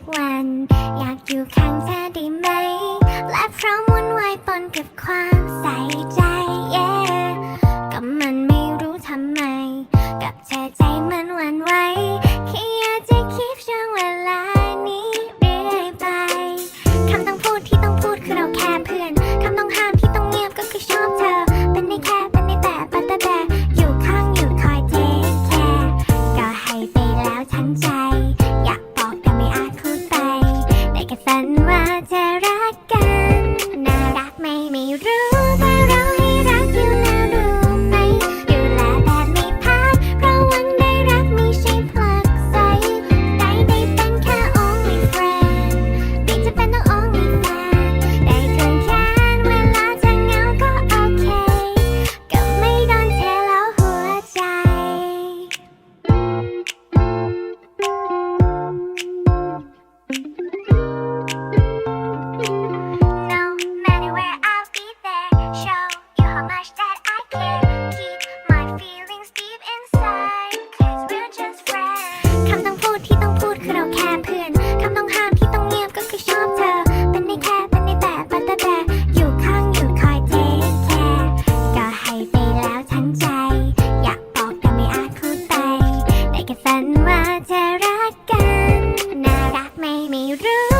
กวัน อยากอยู่ข้างเธอได้ไหม และเพราะมุ่นวายปนกับความใส่ใจ yeah ก็มันไม่รู้ทำไม กับเธอใจมันหวั่นไหว จะรักกัน น่ารักไม่ไม่รู้